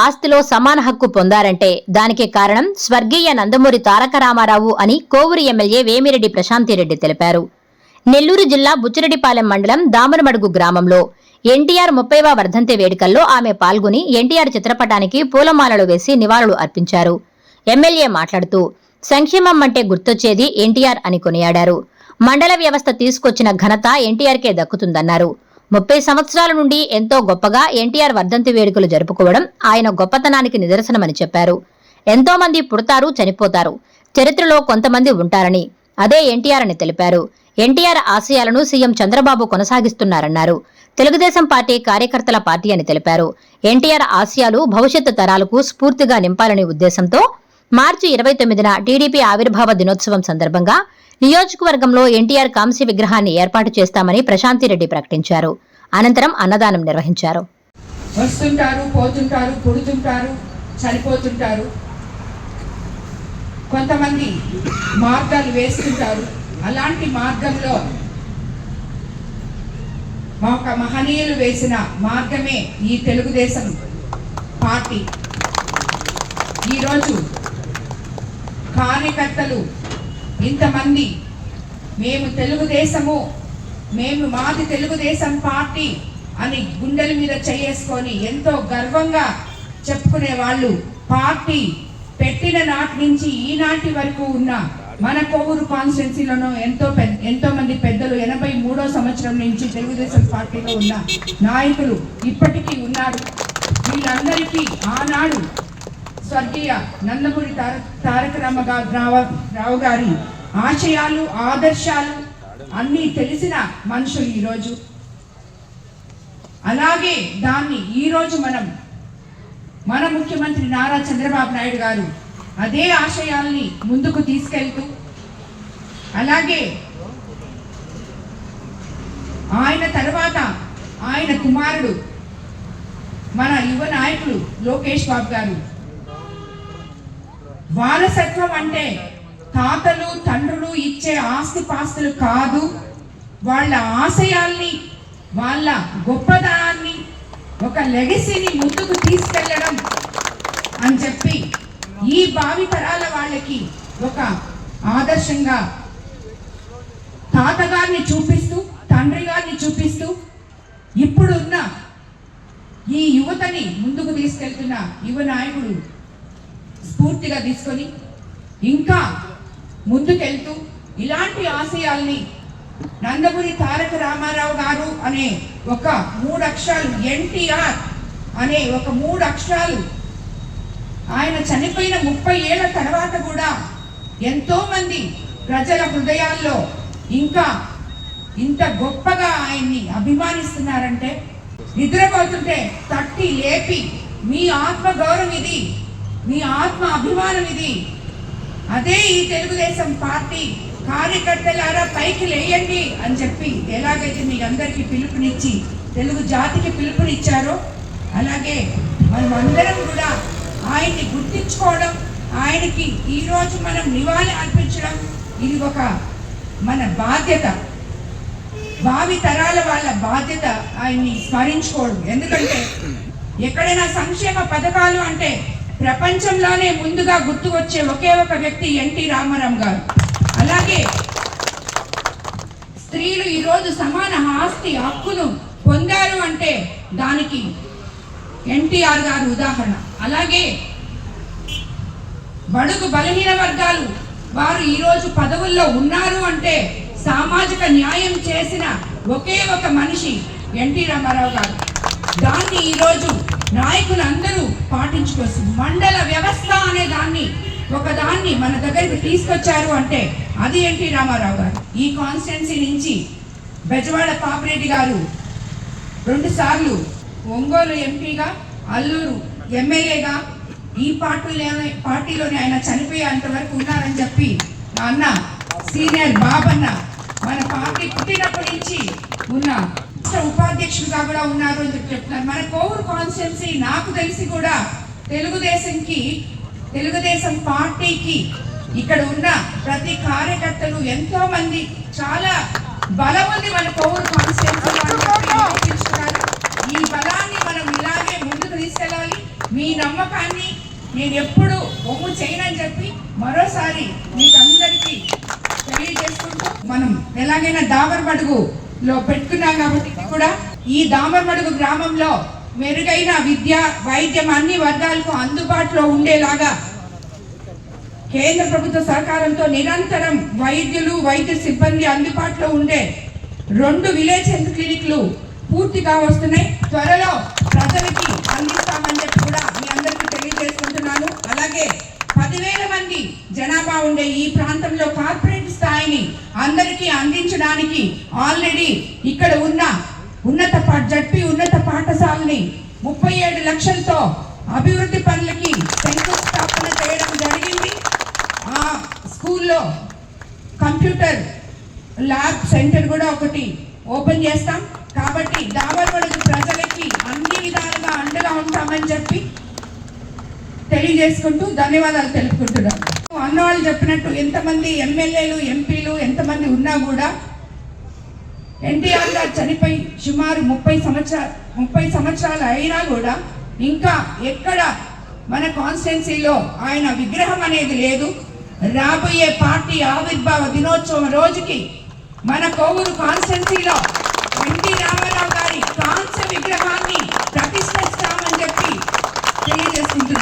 ఆస్తిలో సమాన హక్కు పొందారంటే దానికి కారణం స్వర్గీయ నందమూరి తారక రామారావు అని కోవూరు ఎమ్మెల్యే వేమిరెడ్డి ప్రశాంతిరెడ్డి తెలిపారు. నెల్లూరు జిల్లా బుచ్చిరెడ్డిపాలెం మండలం దామరమడుగు గ్రామంలో ఎన్టీఆర్ ముప్పైవ వర్ధంతి వేడుకల్లో ఆమె పాల్గొని ఎన్టీఆర్ చిత్రపటానికి పూలమాలలు వేసి నివాళులు అర్పించారు. ఎమ్మెల్యే మాట్లాడుతూ సంక్షేమం అంటే గుర్తొచ్చేది ఎన్టీఆర్ అని కొనియాడారు. మండల వ్యవస్థ తీసుకొచ్చిన ఘనత ఎన్టీఆర్కే దక్కుతుందన్నారు. ముప్పై సంవత్సరాల నుండి ఎంతో గొప్పగా ఎన్టీఆర్ వర్ధంతి వేడుకలు జరుపుకోవడం ఆయన గొప్పతనానికి నిదర్శనమని చెప్పారు. ఎంతో మంది పుడతారు చనిపోతారు. చరిత్రలో కొంతమంది ఉంటారని అదే ఎన్టీఆర్ అని తెలిపారు. ఎన్టీఆర్ ఆశయాలను సీఎం చంద్రబాబు కొనసాగిస్తున్నారన్నారు. తెలుగుదేశం పార్టీ కార్యకర్తల పార్టీ అని తెలిపారు. ఎన్టీఆర్ ఆశయాలు భవిష్యత్తు తరాలకు స్ఫూర్తిగా నింపాలనే ఉద్దేశంతో మార్చి ఇరవై తొమ్మిదిన టీడీపీ ఆవిర్భావ దినోత్సవం సందర్భంగా నియోజకవర్గంలో ఎన్టీఆర్ కాంస్య విగ్రహాన్ని ఏర్పాటు చేస్తామని ప్రశాంతిరెడ్డి ప్రకటించారు. అనంతరం అన్నదానం నిర్వహించారు. వస్తుంటారు పోతుంటారు పుడుతుంటారు చనిపోతుంటారు. కొంతమంది మార్గాలు వేస్తుంటారు. అలాంటి మార్గంలో మా ఒక మహనీయులు వేసిన మార్గమే ఈ తెలుగుదేశం పార్టీ. ఈరోజు కార్యకర్తలు ఇంతమంది. మేము తెలుగుదేశము మేము మాది తెలుగుదేశం పార్టీ అని గుండెల మీద చేసుకొని ఎంతో గర్వంగా చెప్పుకునే వాళ్ళు పార్టీ పెట్టిన నాటి నుంచి ఈనాటి వరకు ఉన్న మన కొవ్వూరు కాన్స్టిట్యున్సీలోనూ ఎంతో పెద్ద ఎంతో మంది పెద్దలు ఎనభై మూడో సంవత్సరం నుంచి తెలుగుదేశం పార్టీలో ఉన్న నాయకులు ఇప్పటికీ ఉన్నారు. వీళ్ళందరికీ ఆనాడు స్వర్గీయ నందమూరి తార తారక రామగా- రావ రావు గారి ఆశయాలు ఆదర్శాలు అన్నీ తెలిసిన మనుషులు ఈరోజు. అలాగే దాన్ని ఈరోజు మనం మన ముఖ్యమంత్రి నారా చంద్రబాబు నాయుడు గారు అదే ఆశయాల్ని ముందుకు తీసుకెళ్తూ అలాగే ఆయన తర్వాత ఆయన కుమారుడు మన యువ నాయకుడు లోకేష్ బాబు గారు వారసత్వం అంటే తాతలు తండ్రులు ఇచ్చే ఆస్తి పాస్తులు కాదు. వాళ్ళ ఆశయాల్ని వాళ్ళ గొప్పదనాన్ని ఒక లెగసీని ముందుకు తీసుకెళ్ళడం అని చెప్పి ఈ భావి తరాల వాళ్ళకి ఒక ఆదర్శంగా తాతగారిని చూపిస్తూ తండ్రి గారిని చూపిస్తూ ఇప్పుడున్న ఈ యువతని ముందుకు తీసుకెళ్తున్న యువ నాయకుడు స్ఫూర్తిగా తీసుకొని ఇంకా ముందుకెళ్తూ ఇలాంటి ఆశయాల్ని నందమూరి తారక రామారావు గారు అనే ఒక మూడు అక్షరాలు ఎన్టీఆర్ అనే ఒక మూడు అక్షరాలు ఆయన చనిపోయిన ముప్పై ఏళ్ళ తర్వాత కూడా ఎంతోమంది ప్రజల హృదయాల్లో ఇంకా ఇంత గొప్పగా ఆయన్ని అభిమానిస్తున్నారంటే నిద్రపోతుంటే తట్టి లేపి మీ ఆత్మగౌరవం ఇది మీ ఆత్మ అభిమానం ఇది అదే ఈ తెలుగుదేశం పార్టీ కార్యకర్తలారా పైకి లేయండి అని చెప్పి ఎలాగైతే మీ అందరికీ పిలుపునిచ్చి తెలుగు జాతికి పిలుపునిచ్చారో అలాగే మనం అందరం కూడా ఆయన్ని గుర్తించుకోవడం ఆయనకి ఈరోజు మనం నివాళి అర్పించడం ఇది ఒక మన బాధ్యత. భావి తరాల వాళ్ళ బాధ్యత ఆయన్ని స్మరించుకోవడం. ఎందుకంటే ఎక్కడైనా సంక్షేమ పథకాలు అంటే ప్రపంచంలోనే ముందుగా గుర్తు వచ్చే ఒకే ఒక వ్యక్తి ఎన్టీ రామారావు గారు. అలాగే స్త్రీలు ఈరోజు సమాన ఆస్తి హక్కును పొందారు అంటే దానికి ఎన్టీఆర్ గారు ఉదాహరణ. అలాగే బడుగు బలహీన వర్గాలు వారు ఈరోజు పదవుల్లో ఉన్నారు అంటే సామాజిక న్యాయం చేసిన ఒకే ఒక మనిషి ఎన్టీ రామారావు గారు. దాన్ని ఈరోజు నాయకులు అందరూ పాటించుకోవచ్చు మండల వ్యవస్థ అనే దాన్ని ఒక దాన్ని మన దగ్గరికి తీసుకొచ్చారు అంటే అది ఎన్టీ రామారావు గారు. ఈ కాన్స్టిట్యున్సీ నుంచి బెజవాడ పాపిరెడ్డి గారు రెండు సార్లు ఒంగోలు ఎంపీగా అల్లూరు ఎమ్మెల్యేగా ఈ పార్టీలోనే పార్టీలోనే ఆయన చనిపోయేంత వరకు ఉన్నారని చెప్పి నా అన్న సీనియర్ బాబన్న మన పార్టీ పుట్టినప్పటి నుంచి ఉన్న రాష్ట్ర ఉపాధ్యక్షుడిగా కూడా ఉన్నారు అని చెప్పి చెప్తున్నారు. మన కోవూరు కాన్స్టిట్యున్సీ నాకు తెలిసి కూడా తెలుగుదేశంకి తెలుగుదేశం పార్టీకి ఇక్కడ ఉన్న ప్రతి కార్యకర్తలు ఎంతో మంది చాలా బలం ఉంది మన కోవూరు కాన్స్టిట్యున్సీ ఈ బలాన్ని మనం ఇలాగే ముందుకు తీసుకెళ్ళాలి. మీ నమ్మకాన్ని నేను ఎప్పుడు ఒమ్ము చేయనని చెప్పి మరోసారి మీకు అందరికీ తెలియజేసుకుంటూ మనం ఎలాగైనా దామర్ లో పెట్టుకున్నాం కాబట్టి కూడా ఈ దామర్మడుగు గ్రామంలో మెరుగైన విద్య వైద్యం అన్ని వర్గాలకు అందుబాటులో ఉండేలాగా కేంద్ర ప్రభుత్వ సహకారంతో నిరంతరం వైద్యులు వైద్య సిబ్బంది అందుబాటులో ఉండే రెండు విలేజ్ హెల్త్ క్లినిక్లు పూర్తిగా వస్తున్నాయి. త్వరలో ప్రజలకి అందిస్తామని చెప్పి కూడా మీ అందరికీ తెలియజేసుకుంటున్నాను. అలాగే పదివేల మంది జనాభా ఉండే ఈ ప్రాంతంలో కార్పొరేట్ అందరికీ అందించడానికి ఆల్రెడీ ఇక్కడ ఉన్న ఉన్నత జడ్పి ఉన్నత పాఠశాలని ముప్పై ఏడు లక్షలతో అభివృద్ధి పనులకి శంకుస్థాపన చేయడం జరిగింది. ఆ స్కూల్లో కంప్యూటర్ ల్యాబ్ సెంటర్ కూడా ఒకటి ఓపెన్ చేస్తాం. కాబట్టి దావర్వడుగు ప్రజలకి అన్ని విధాలుగా అండగా ఉంటామని చెప్పి తెలియజేసుకుంటూ ధన్యవాదాలు తెలుపుకుంటున్నాం. అన్నవాళ్ళు చెప్పినట్టు ఎంతమంది ఎమ్మెల్యేలు ఎంపీలు మంది ఉన్నా కూడా ఎన్టీఆర్ గారు చనిపోయి సుమారు ముప్పై సంవత్సరాలు ముప్పై సంవత్సరాలు అయినా కూడా ఇంకా ఎక్కడ మన కాన్స్టిట్యున్సీలో ఆయన విగ్రహం అనేది లేదు. రాబోయే పార్టీ ఆవిర్భావ దినోత్సవం రోజుకి మన కోవూరు కాన్స్టిట్యున్సీలో ఎన్టీ రామారావు గారి కాంస్య విగ్రహాన్ని ప్రతిష్ఠిస్తామని చెప్పి తెలియజేసుకుంటున్నాను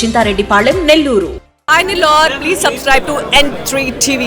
Chintareddypalem Nellore Hi Nilor, please subscribe to N3 TV.